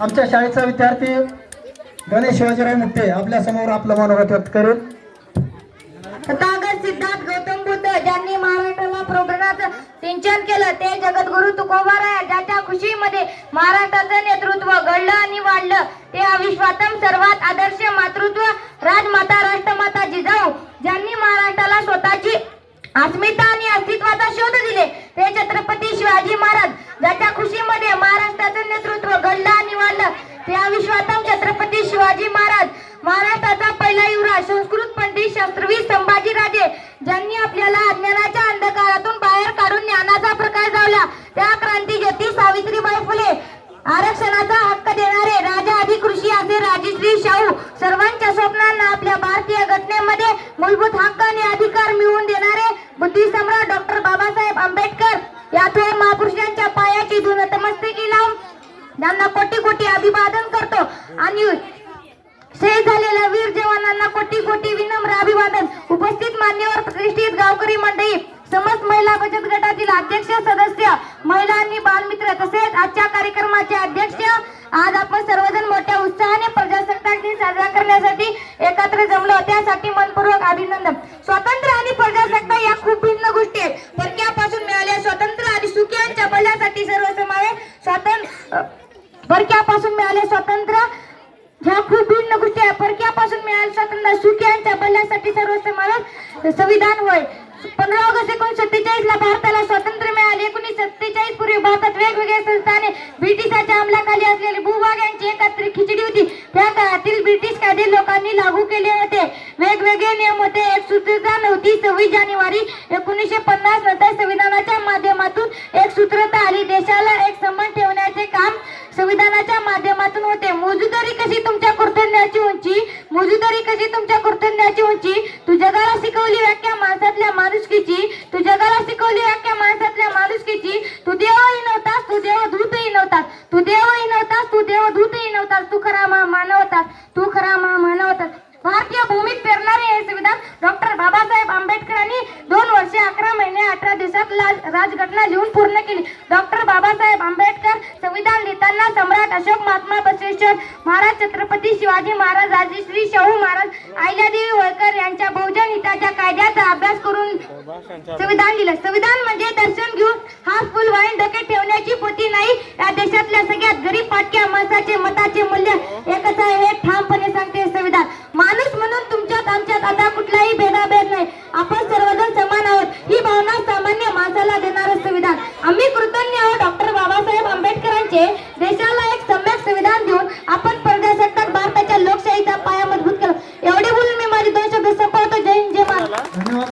आमच्या शाळेचा विद्यार्थी गणेश शिवाजीराव मुठे आपल्यासमोर आपलं मनोगत व्यक्त करेल. तथागत सिद्धार्थ गौतम बुद्ध ज्यांनी महाराष्ट्राला प्रबोधनाचं सिंचन केलं ते जगद्गुरु तुकोबाराय ज्याच्या खुशीमध्ये महाराष्ट्राचं नेतृत्व घडलं आणि वाढलं ते अविश्वातम सर्वात आदर्श मातृत्व राजमाता राष्ट्रमाता जिजाऊ ज्यांनी महाराष्ट्राला स्वतःची अस्मिता आणि अस्तित्वाचा शोध दिले ते छत्रपती शिवाजी महाराज ज्याच्या खुशीमध्ये महाराष्ट्राचं छत्रपती शिवाजी महाराज. महाराष्ट्राचा पहिला युवराज संस्कृत पंडित शास्त्रवीर संभाजी राजे ज्यांनी आपल्याला अज्ञानाच्या अंधकारातून बाहेर काढून ज्ञानाचा प्रकाश लावला त्या क्रांती ज्योती सावित्रीबाई फुले आरक्षणाचा हक्क देणारे राजा आदी कृषी असे राजश्री शाहू सर्वांच्या स्वप्नांना आपल्या भारतीय घटनेमध्ये मूलभूत हक्क आणि अधिकार मिळवून देणारे बुद्धिसम्राट डॉक्टर बाबासाहेब आंबेडकर. या थोर महापुरुषांच्या पायाची धुन नतमस्तकी त्यांना कोटी कोटी अभिवादन करतो आणि शहीद झालेल्या वीर जवानांना कोटी कोटी विनम्र अभिवादन. उपस्थित मान्यवर प्रतिष्ठित गावकरी मंडळी समस्त महिला बचत गटातील अध्यक्ष सदस्य महिला आणि बालमित्र तसेच आजच्या कार्यक्रमाचे अध्यक्ष आज आपण सर्वजण मोठ्या उत्साहाने प्रजासत्ताक दिन साजरा करण्यासाठी एकत्र जमलो. त्यासाठी मनपूर्वक अभिनंदन. स्वतंत्र परक्यापासून मिळाले स्वातंत्र्य. ह्या खूप भिन्न गोष्टी आहे परक्यापासून मिळाले स्वातंत्र्य. सुखियांच्या बल्ल्यासाठी सर्व समावेश संविधान होय. पंधरा ऑगस्ट एकोणीशे सत्तेचाळीस ला भारताला स्वातंत्र्य मिळाले. एकोणीशे सत्तेचाळीस पूर्वी भारतात वेगवेगळ्या संस्थाने ब्रिटिशाच्या अंमलाखाली असलेली भूभाग यांची एकत्रित खिचडी होती. त्या काळातील ब्रिटिश कायदे लोकांनी लागू केले होते. वेगवेगळे नियम होते. एक सूत्रता नव्हती. सव्वीस जानेवारी एकोणीसशे पन्नास नंतर संविधानाच्या माध्यमातून एक सूत्रता आली. देशाला एक संबंध ठेवण्याचे काम संविधानाच्या माध्यमातून होते मोजुदारी कशी तुमच्या उंची? उंची तरी कशी तुमच्या कुर्तन्याची उंची? तू जगाला शिकवली व्याख्या माणसातल्या माणुसकीची. तू जगाला शिकवली व्याख्या माणसातल्या माणुसकीची. तू देवही नव्हतास तू देवदूतही नव्हतास. तू देवही नव्हतास तू देवदूतही नव्हतास. तू खरा मा मानवतास तू खरा मा मानवतास भारतीय भूमीत पेरणारे हे संविधान डॉक्टर बाबासाहेब आंबेडकरांनी दोन वर्षे अकरा महिने अठरा दिवसात राजघटना लिहून पूर्ण केली. डॉक्टर बाबासाहेब आंबेडकर संविधान लिहिताना सम्राट अशोक महात्मा बसवेश्वर महाराज छत्रपती शिवाजी महाराज राजश्री शाहू महाराज अहिल्यादेवी होळकर यांच्या बहुजन हिताच्या कायद्याचा अभ्यास करून संविधान लिहिलं संविधान म्हणजे दर्शन घेऊन हा फुल वाईन डोक्यात ठेवण्याची पोती नाही. या देशातल्या सगळ्यात गरीब पाटक्या माणसाचे मताचे मूल्य एकच आहे. हे ठामपणे सांगते संविधान. माणूस म्हणून तुमच्यात आमच्यात आता कुठलाही भेदाभेद नाही. आपण